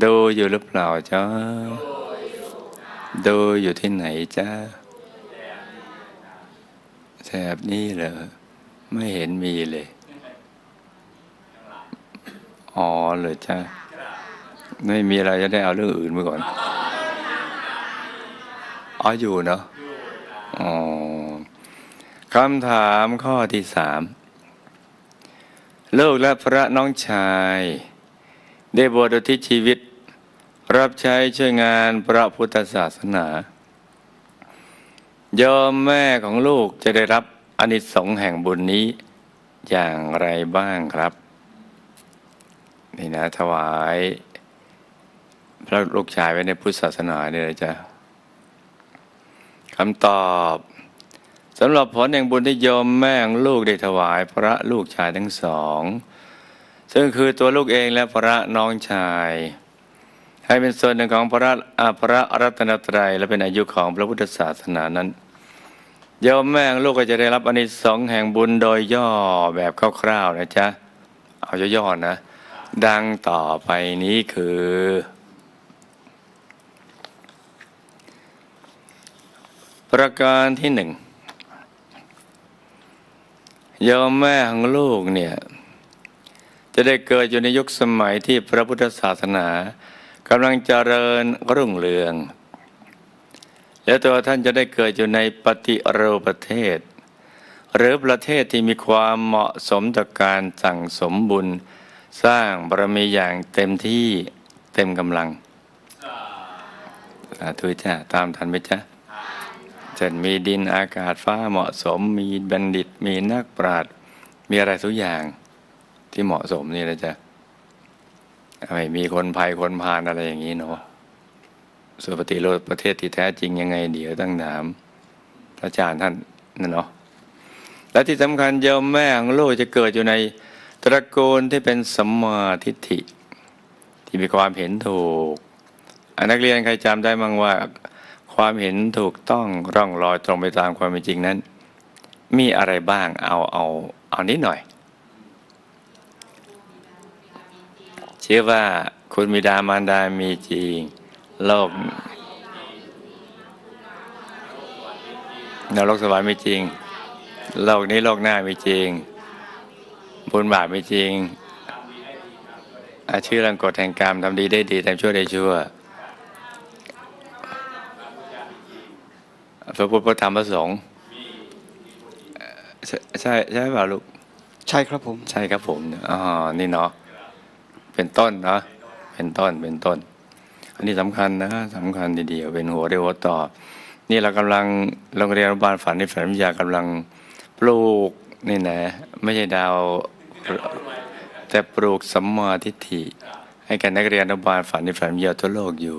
ดูอยู่หรือเปล่าจ๊ะดูอยู่ที่ไหนจ๊ะแถบนี้เหรอ ไม่เห็นมีเลย อ๋อเหรอจ๊ะไม่มีอะไรจะได้เอาเรื่องอื่นไปก่อน อ๋ออยู่เนาะ อ๋อคำถามข้อที่สามลูกและพระน้องชาย ได้บวชอุทิศชีวิต รับใช้ช่วยงานพระพุทธศาสนา ยอมแม่ของลูกจะได้รับอนิสงส์แห่งบุญนี้อย่างไรบ้างครับ นี่นะถวาย พระลูกชายไว้ในพุทธศาสนาเนี่ยนะจ๊ะคำตอบสำหรับผลแห่งบุญที่โยมแม่ของลูกได้ถวายพระลูกชายทั้งสอง ซึ่งคือตัวลูกเองและพระน้องชาย ให้เป็นส่วนหนึ่งของพระอาพระรัตนตรัยและเป็นอายุของพระพุทธศาสนานั้นโยมแม่งลูกก็จะได้รับอนิสงส์แห่งบุญโดยย่อแบบคร่าวๆนะจ๊ะ เอาย่อๆนะ ดังต่อไปนี้คือ ประการที่หนึ่งโยมแม่ของลูกเนี่ย จะได้เกิดอยู่ในยุคสมัยที่พระพุทธศาสนากำลังเจริญรุ่งเรือง และตัวท่านจะได้เกิดอยู่ในปฏิโรประเทศ หรือประเทศที่มีความเหมาะสมต่อการสั่งสมบุญ สร้างบารมีอย่างเต็มที่เต็มกำลังสาธุจ้าตามทันไหมจ๊ะจะมีดินอากาศฟ้าเหมาะสม มีบัณฑิตมีนักปราชญ์มีอะไรทุกอย่าง ที่เหมาะสมนี่นะจ๊ะไม่มีคนภัยคนพานอะไรอย่างนี้เนาะสุปฏิโลกประเทศที่แท้จริงยังไงเดี๋ยวตั้งถามพระอาจารย์ท่านนั่นเนาะและที่สำคัญโยมแม่ของลูกจะเกิดอยู่ในตระกูลที่เป็นสัมมาทิฏฐิ ที่มีความเห็นถูกอะนักเรียนใครจำได้มั้งว่า ความเห็นถูกต้องร่องรอยตรงไปตามความเป็นจริงนั้น มีอะไรบ้างเอาเอาเอานิดหน่อย ชื่อว่าคุณมีดามารดามีจริง โลกนรกสวรรค์มีจริง โลกนี้โลกหน้ามีจริง บุญบาปมีจริง อาชื่อรังกฎแห่งกรรมทำดีได้ดีทำชั่วได้ชั่วพระพุทธพระธรรมพระสงฆ์ใช่ใช่ใช่เปล่าลูก ใช่ครับผม ใช่ครับผมอ๋อนี่เนาะ เป็นต้นนะเป็นต้นเป็นต้น อันนี้สำคัญนะสำคัญดียวเป็นหัวเรียวหัวต่อ นี่เรากำลังโรงเรียนอนุบาลฝันในฝันวิทยากำลังปลูกนี่นะไม่ใช่ดาว แต่ปลูกสัมมาทิฏฐิ ให้กับนักเรียนอนุบาลฝันในฝันวิทยาทั่วโลกอยู่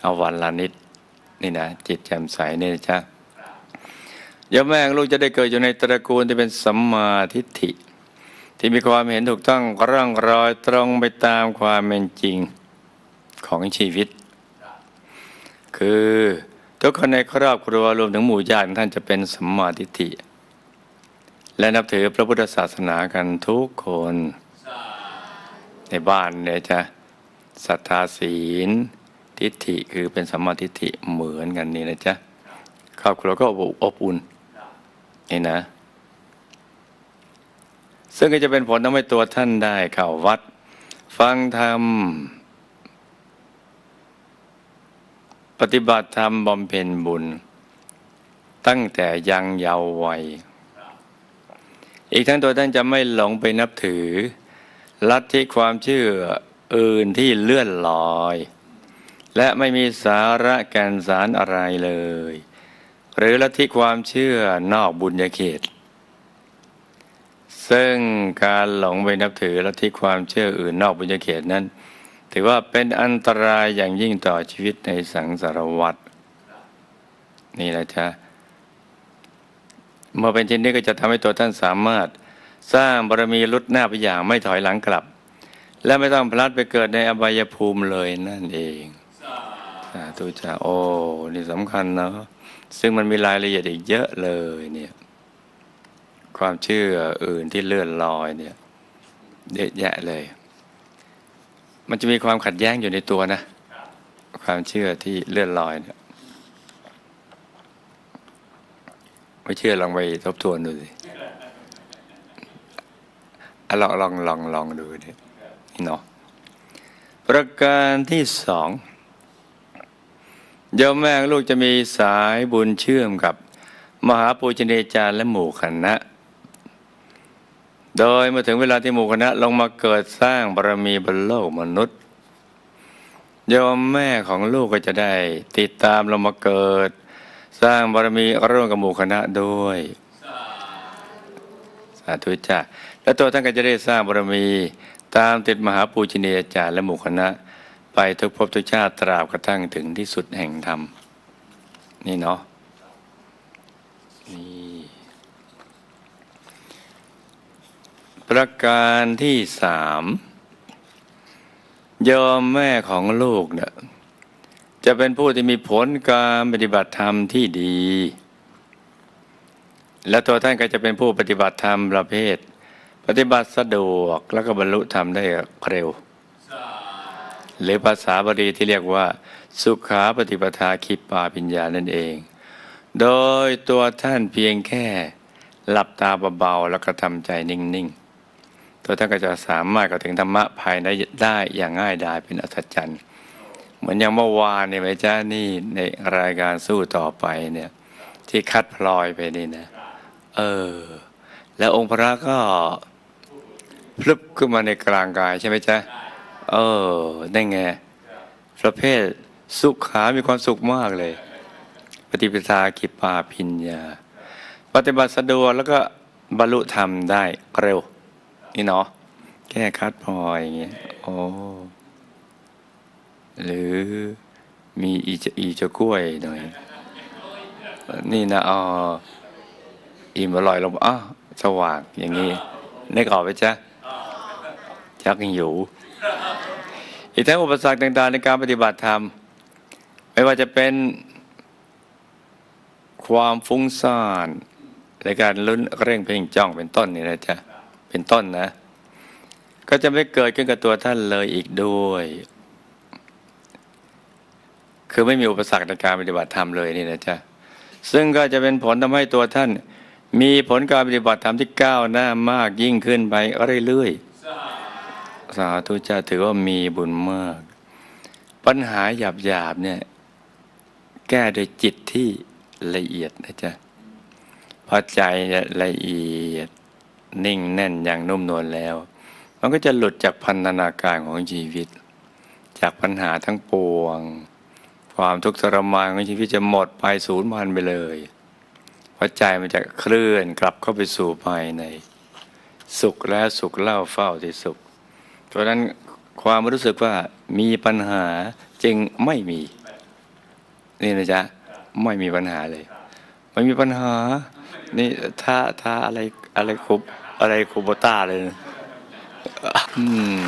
เอาวันละนิดนี่นะจิตแจ่มใสเนี่ยจ้ะยาแม่ลูกจะได้เกิดอยู่ในตระกูลที่เป็นสัมมาทิฏฐิ ที่มีความเห็นถูกต้องร่องรอยตรงไปตามความเป็นจริงของชีวิต คือทุกคนในครอบครัวรวมถึงหมู่ญาติท่านจะเป็นสัมมาทิฏฐิ และนับถือพระพุทธศาสนากันทุกคน ในบ้านเนี่ยจะศรัทธาศีล ทิฏฐิคือเป็นสัมมาทิฏฐิเหมือนกันนี่นะจ๊ะครอบครัวก็อบอุ่นนี่นะ ซึ่งก็จะเป็นผลทำให้ตัวท่านได้เข้าวัด ฟังธรรม ปฏิบัติธรรมบำเพ็ญบุญ ตั้งแต่ยังเยาว์วัย อีกทั้งตัวท่านจะไม่หลงไปนับถือ ลัทธิความเชื่ออื่นที่เลื่อนลอย และไม่มีสาระแกนสารอะไรเลย หรือลัทธิความเชื่อนอกบุญญาเขต ซึ่งการหลงไปนับถือลัทธิความเชื่ออื่นนอกบุญญาเขตนั้น ถือว่าเป็นอันตรายอย่างยิ่งต่อชีวิตในสังสารวัฏนี่แหละจ้ะเมื่อเป็นเช่นนี้ก็จะทำให้ตัวท่านสามารถสร้างบารมีลุดหน้าไปอย่างไม่ถอยหลังกลับ และไม่ต้องพลัดไปเกิดในอบายภูมิเลยนั่นเองสาธุจ้าโอ้นี่สำคัญเนาะซึ่งมันมีรายละเอียดอีกเยอะเลยเนี่ย ความเชื่ออื่นที่เลื่อนลอยเนี่ยเยอะแยะเลย มันจะมีความขัดแย้งอยู่ในตัวนะ ความเชื่อที่เลื่อนลอยเนี่ยไม่เชื่อลองไปทบทวนดูสิอะลองลองลองลองดูดินี่เนาะประการที่สองโยมแม่ลูกจะมีสายบุญเชื่อมกับ มหาปูชนียาจารย์และหมู่คณะ โดยมื่อถึงเวลาที่หมู่คณะลงมาเกิดสร้างบารมีบนโลกมนุษย์ยมแม่ของลูกก็จะได้ ติดตามลงมาเกิด สร้างบารมีร่วมกับหมู่คณะด้วยสาธุจ้าและตัวท่านก็จะได้สร้างบารมี ตามติดมหาปูชนียาจารย์และหมู่คณะ ไปทุกภพทุกชาติตราบกระทั่งถึงที่สุดแห่งธรรม นี่เนาะ ประการที่สามยอมแม่ของลูกเนี่ยจะเป็นผู้ที่มีผลการปฏิบัติธรรมที่ดี และตัวท่านก็จะเป็นผู้ปฏิบัติธรรมประเภท ปฏิบัติสะดวกแล้วก็บรรลุธรรมได้เร็ว หรือภาษาบาลีที่เรียกว่า สุขาปฏิปทาคิปาปิญญานั่นเอง โดยตัวท่านเพียงแค่หลับตาเบาๆแล้วก็ทำใจนิ่งๆ ตัวท่านก็จะสามารถเข้าถึงธรรมะภายในได้อย่างง่ายดายเป็นอัศจรรย์เหมือนอย่างเมื่อวานเนี่ยแม่จ้านี่ในรายการสู้ต่อไปเนี่ยที่คัดพลอยไปนี่นะ เออ แล้วองค์พระก็พลึบขึ้นมาในกลางกายใช่ไหมจ๊ะเออได้ไงประเภทสุขามีความสุขมากเลย ปฏิปทากิปาพิญญา ปฏิบัติสะดวกแล้วก็บรรลุธรรมได้เร็ว นี่เนาะแก้คัดพอยอย่างเงี้ยโอ้หรือมีอีจะอีจะกล้วยหน่อยนี่นะอ๋ออิ่มอร่อยลงอ้าสว่างอย่างนี้นึกออกไหมจ๊ะชักยังอยู่อีกทั้งอุปสรรคต่างๆในการปฏิบัติธรรม ไม่ว่าจะเป็นความฟุ้งซ่านในการลุ้นเร่งเพ่งจ้องเป็นต้นนี่นะจ๊ะ เป็นต้นนะ ก็จะไม่เกิดขึ้นกับตัวท่านเลยอีกด้วย คือไม่มีอุปสรรคในการปฏิบัติธรรมเลยนี่นะจ๊ะซึ่งก็จะเป็นผลทำให้ตัวท่าน มีผลการปฏิบัติธรรมที่ก้าวหน้ามากยิ่งขึ้นไปเรื่อยๆสาธุจ้าถือว่ามีบุญมาก ปัญหาหยาบๆเนี่ยแก้โดยจิตที่ละเอียดนะจ๊ะพอใจเนี่ยละเอียด นิ่งแน่นอย่างนุ่มนวลแล้ว มันก็จะหลุดจากพันธนาการของชีวิต จากปัญหาทั้งปวง ความทุกข์ทรมานของชีวิตจะหมดไปสูญพันไปเลยเพราะใจมันจะเคลื่อนกลับเข้าไปสู่ภายใน สุขและสุขเล่าเฝ้าที่สุข เพราะฉะนั้นความรู้สึกว่ามีปัญหาจึงไม่มี นี่นะจ๊ะไม่มีปัญหาเลย ไม่มีปัญหานี่ถ้าถ้าอะไร อะไรคุบอะไรคูโบต้าเลยอืม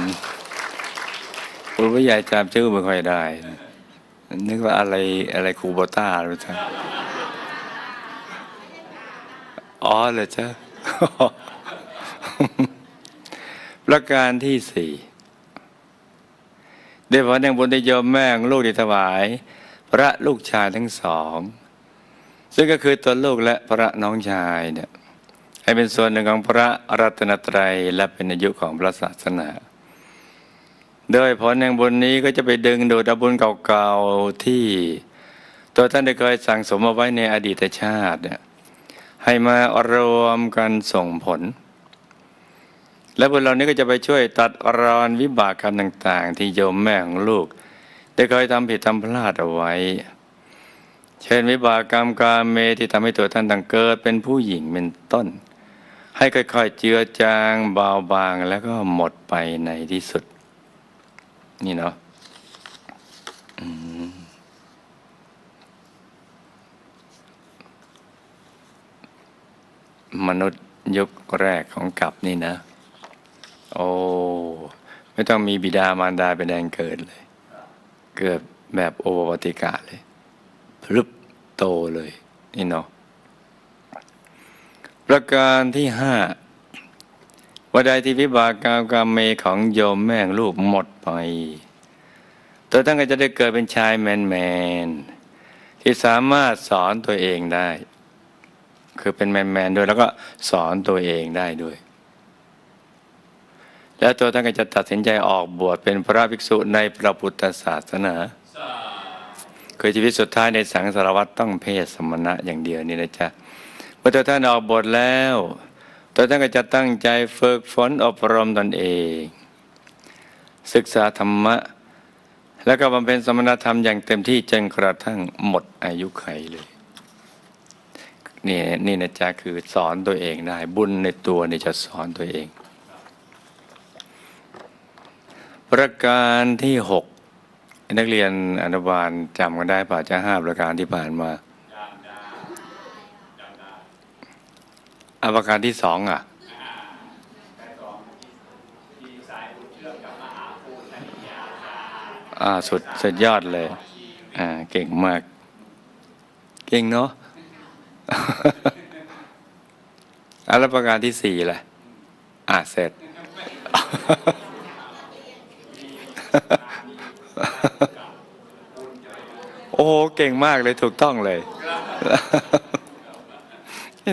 คุณผู้ใหญ่จำชื่อไม่ค่อยได้ นึกว่าอะไรอะไรคูโบต้าหรือจ๊ะอ๋อเหรอจ๊ะประการที่สี่ได้ผลแห่งบุญที่โยมแม่งลูกได้ถวาย พระลูกชายทั้งสอง ซึ่งก็คือตัวลูกและพระน้องชายเนี่ย ให้เป็นส่วนหนึ่งของพระรัตนตรัยและเป็นอายุของพระศาสนา โดยผลแห่งบุญนี้ก็จะไปดึงดูดบุญเก่าๆที่ ตัวท่านได้เคยสั่งสมเอาไว้ในอดีตชาติเนี่ยให้มารวมกันส่งผล และบุญเหล่านี้ก็จะไปช่วยตัดรอนวิบากกรรมต่าง ๆ ที่โยมแม่ของลูก ได้เคยทำผิดทำพลาดเอาไว้ เช่นวิบากกรรมกาเมที่ทำให้ตัวท่านต่างเกิดเป็นผู้หญิงเป็นต้น ให้ค่อยๆเจือจางเบาบางแล้วก็หมดไปในที่สุด นี่เนาะมนุษย์ยุคแรกของกลับนี่นะ โอ้ไม่ต้องมีบิดามารดาเป็นแดงเกิดเลย เกิดแบบโอปติกาเลยพรึบโตเลย นี่เนาะ ประการที่ห้าว่าใดที่วิบากกรรมกรรมเมของโยมแม่งลูกหมดไป ตัวท่านก็จะได้เกิดเป็นชายแมนแมนที่สามารถสอนตัวเองได้ คือเป็นแมนแมนด้วยแล้วก็สอนตัวเองได้ด้วย แล้วตัวท่านก็จะตัดสินใจออกบวชเป็นพระภิกษุในพระพุทธศาสนาคือชีวิตสุดท้ายในสังสารวัตรต้องเพศสมณะอย่างเดียวนี่นะจ๊ะ เมื่อตัวท่านออกบทแล้วตัวท่านก็จะตั้งใจฝึกฝนอบรมตนเอง ศึกษาธรรมะ แล้วก็บำเพ็ญสมณธรรมอย่างเต็มที่จนกระทั่งหมดอายุไขเลยนี่นี่นะจ๊ะคือสอนตัวเองได้ บุญในตัวนี่จะสอนตัวเอง ประการที่หกนักเรียนอนุบาลจำกันได้ป่ะจะห้าประการที่ผ่านมา อาประการที่สองอะอ่าสุดสุดยอดเลย อ่า เก่งมาก เก่งเนาะอะแล้วประการที่สี่แหละอ่าเสร็จ โอ้โหเก่งมากเลยถูกต้องเลย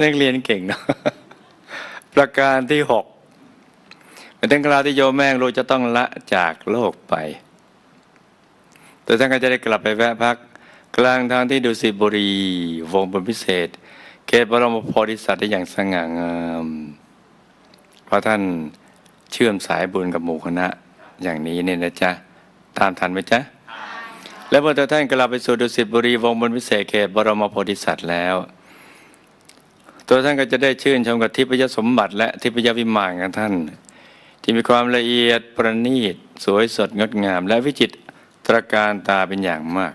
นักเรียนเก่งเนอะประการที่หกเป็นถึงคราวที่โยมแม่งรู้จะต้องละจากโลกไป แต่ท่านก็จะได้กลับไปแวะพัก กลางทางที่ดุสิตบุรี วงบนพิเศษ เขตบรมโพธิสัตว์ได้อย่างสง่างาม เพราะท่านเชื่อมสายบุญกับหมู่คณะอย่างนี้เนี่ยนะจ๊ะ ตามทันไหมจ๊ะ และเมื่อท่านกลับไปสู่ดุสิตบุรี วงบนพิเศษเขตบรมโพธิสัตว์แล้ว ตัวท่านก็จะได้ชื่นชมกับทิพยสมบัติ และทิพยวิมานของท่าน ที่มีความละเอียดประณีต สวยสดงดงาม และวิจิตรการตาเป็นอย่างมาก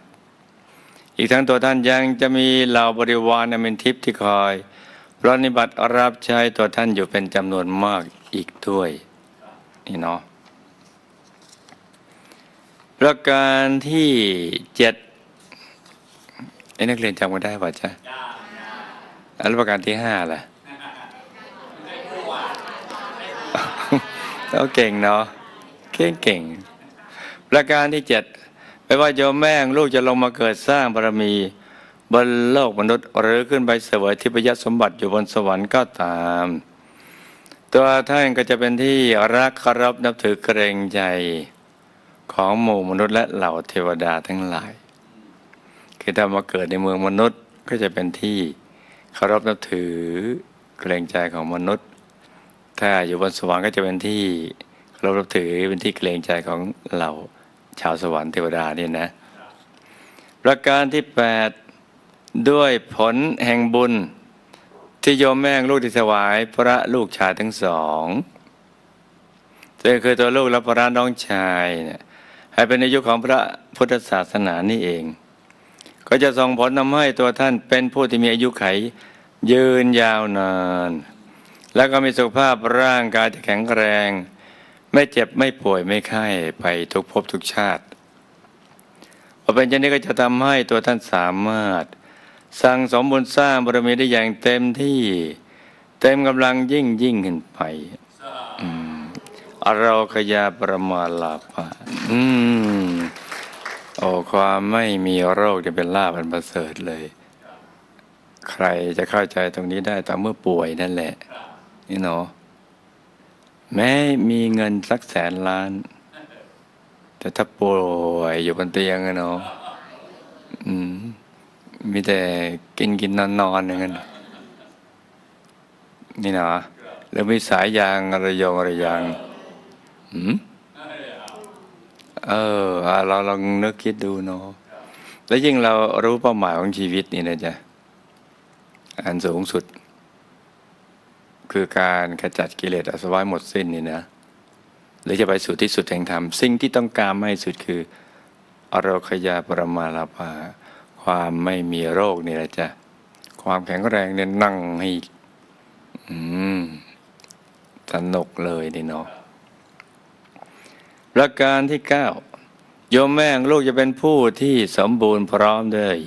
อีกทั้งตัวท่านยังจะมีเหล่าบริวารอันเป็นทิพย์ที่คอยปรนนิบัติรับใช้ตัวท่านอยู่เป็นจำนวนมากอีกด้วยนี่เนาะประการที่เจ็ดไอ้นักเรียนจำกันได้ป่ะจ๊ะ แล้วประการที่ห้าล่ะเราเก่งเนาะเก่งเก่ง ประการที่เจ็ดไม่ว่าโยมแม่งลูกจะลงมาเกิดสร้างบารมี บนโลกมนุษย์ หรือขึ้นไปเสวยทิพยสมบัติอยู่บนสวรรค์ก็ตาม ตัวท่านก็จะเป็นที่รักเคารพนับถือเกรงใจของหมู่มนุษย์และเหล่าเทวดาทั้งหลาย คือถ้ามาเกิดในเมืองมนุษย์ก็จะเป็นที่ เคารพนับถือเกรงใจของมนุษย์ ถ้าอยู่บนสวรรค์ก็จะเป็นที่เคารพนับถือเป็นที่เกรงใจของเหล่าชาวสวรรค์เทวดานี่นะ ประการที่แปดด้วยผลแห่งบุญ ที่โยมแม่งลูกที่ถวายพระลูกชายทั้งสองตัวเอคือตัวลูกและพระน้องชายเนี่ยให้เป็นในยุของพระพุทธศาสนานี่เอง ก็จะส่งผลทำให้ตัวท่านเป็นผู้ที่มีอายุไข ยืนยาวนาน แล้วก็มีสุขภาพร่างกายที่แข็งแรง ไม่เจ็บไม่ป่วยไม่ไข้ไปทุกภพทุกชาติพอเป็นเช่นนี้ก็จะทำให้ตัวท่านสามารถ สั่งสมบุญสร้างบารมีได้อย่างเต็มที่เต็มกำลังยิ่งยิ่งขึ้นไปอเราขยาประมาลาภะอืม โอ้ความไม่มีโรคจะเป็นลาภอันประเสริฐเลย ใครจะเข้าใจตรงนี้ได้ตอนเมื่อป่วยนั่นแหละ นี่เนาะแม้มีเงินสักแสนล้าน แต่ถ้าป่วยอยู่บนเตียงอะเนาะอืมมีแต่กินกินนอนนอนอย่างนั้นนี่นะแล้วมีสายยางอะไรยองอะไรยางหืม เออเราลองนึกคิดดูเนาะแล้วยิ่งเรารู้เป้าหมายของชีวิตนี่นะจ๊ะอันสูงสุด คือการขจัดกิเลสอสวะหมดสิ้นนี่นะหรือจะไปสู่ที่สุดแห่งธรรมสิ่งที่ต้องการไม่สุดคืออโรคยาปรมาลาภาความไม่มีโรคนี่แหละจ้ะความแข็งแรงเนี่ยนั่งให้สนุกเลยนี่เนาะ ประการที่เก้าโยมแม่งลูกจะเป็นผู้ที่สมบูรณ์พร้อมด้วย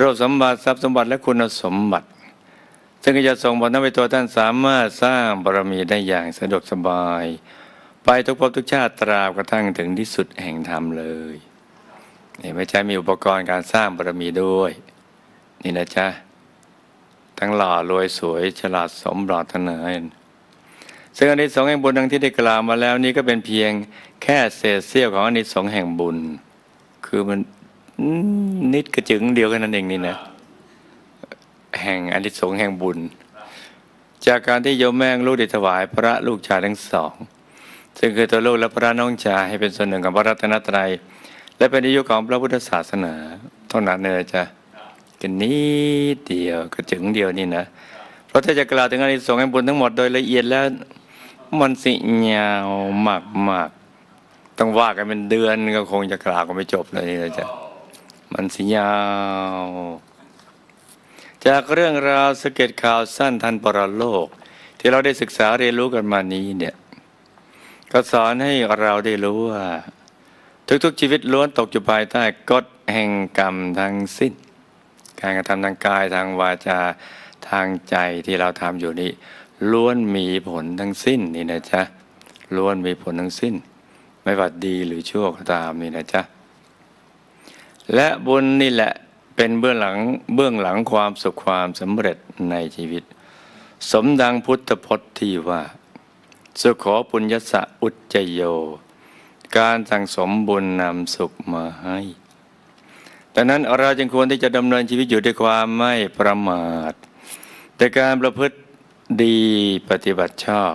รูปสมบัติทรัพย์สมบัติและคุณสมบัติ ซึ่งจะส่งผลทำให้ตัวท่านสามารถสร้างบารมีได้อย่างสะดวกสบาย ไปทุกภพทุกชาติตราบกระทั่งถึงที่สุดแห่งธรรมเลยนี่ไม่ใช่มีอุปกรณ์การสร้างบารมีด้วย นี่นะจ๊ะทั้งหล่อรวยสวยฉลาดสมปรารถนา ซึ่งอนิสงส์แห่งบุญดังที่ได้กล่าวมาแล้วนี้ก็เป็นเพียงแค่เศษเสี้ยวของอนิสงส์แห่งบุญ คือมันนิดกระจึงเดียวกันนั่นเองนี่นะแห่งอนิสงส์แห่งบุญ จากการที่โยมแม่งลูกได้ถวายพระลูกชายทั้งสอง ซึ่งคือตัวลูกและพระน้องชายให้เป็นส่วนหนึ่งของพระรัตนตรัย และเป็นอายุของพระพุทธศาสนาเท่านั้นเลยจ้ะกันนิดเดียวกระจึงเดียวนี่นะ เพราะถ้าจะกล่าวถึงอนิสงส์แห่งบุญทั้งหมดโดยละเอียดแล้ว มันสิยาวมากมากต้องว่ากันเป็นเดือนก็คงจะกล่าวกันไม่จบเลยนี่นะจ๊ะมันสิยาว จากเรื่องราวสเก็ดข่าวสั้นทันปรโลก ที่เราได้ศึกษาเรียนรู้กันมานี้เนี่ยก็สอนให้เราได้รู้ว่า ทุกๆชีวิตล้วนตกอยู่ภายใต้กฎแห่งกรรมทั้งสิ้น การกระทำทางกายทางวาจาทางใจที่เราทำอยู่นี้ ล้วนมีผลทั้งสิ้นนี่นะจ๊ะล้วนมีผลทั้งสิ้น ไม่ว่าดีหรือชั่วก็ตามนี่นะจ๊ะและบุญนี่แหละเป็นเบื้องหลังเบื้องหลังความสุขความสำเร็จในชีวิต สมดังพุทธพจน์ที่ว่า สุขอปุญญสะอุจจโย การสั่งสมบุญนำสุขมาให้ดังนั้นเราจึงควรที่จะดำเนินชีวิตอยู่ด้วยความไม่ประมาทแต่การประพฤติ ดีปฏิบัติชอบ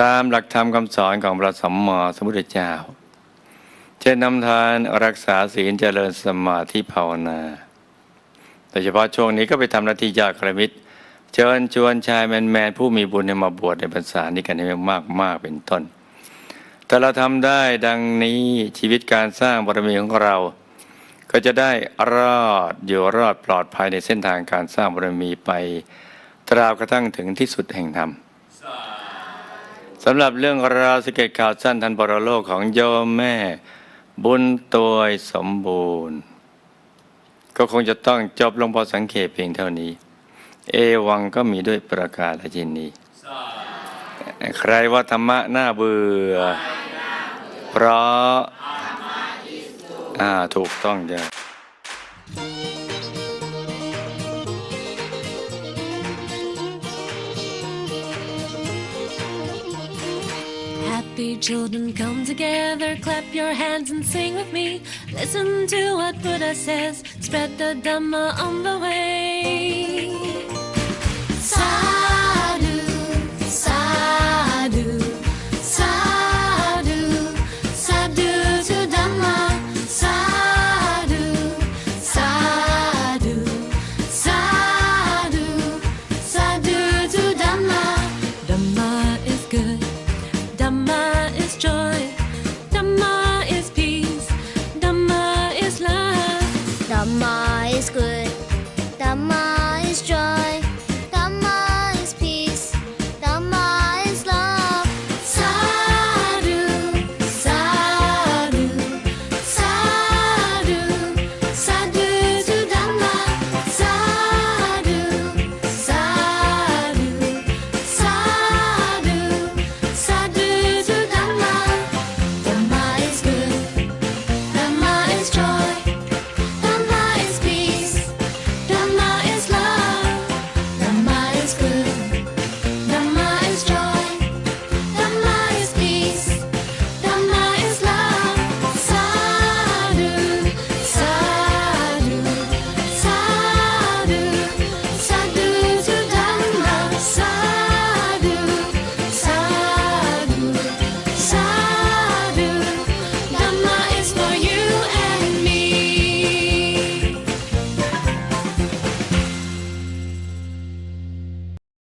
ตามหลักธรรมคำสอนของพระสัมมาสัมพุทธเจ้า เช่นนำทานรักษาศีลเจริญสมาธิภาวนา โดยเฉพาะช่วงนี้ก็ไปทำหน้าที่ยากระมิตรเชิญชวนชายแมนๆผู้มีบุญมาบวชในพรรษานี้กันให้มากมากเป็นต้น แต่เราทำได้ดังนี้ชีวิตการสร้างบารมีของเรา ก็จะได้รอดอยู่รอดปลอดภัยในเส้นทางการสร้างบารมีไป ตราบกระทั่งถึงที่สุดแห่งธรรมสำหรับเรื่องราวสเก็ตข่าวสั้นทันปรโลกของโยมแม่ บุญตัวสมบูรณ์ ก็คงจะต้องจบลงพอสังเขปเพียงเท่านี้ เอวังก็มีด้วยประกาศชินนี้ใครว่าธรรมะน่าเบื่อ เพราะ อ่า ถูกต้องจ้ะ Happy children come together, clap your hands and sing with me. Listen to what Buddha says, spread the Dhamma on the way.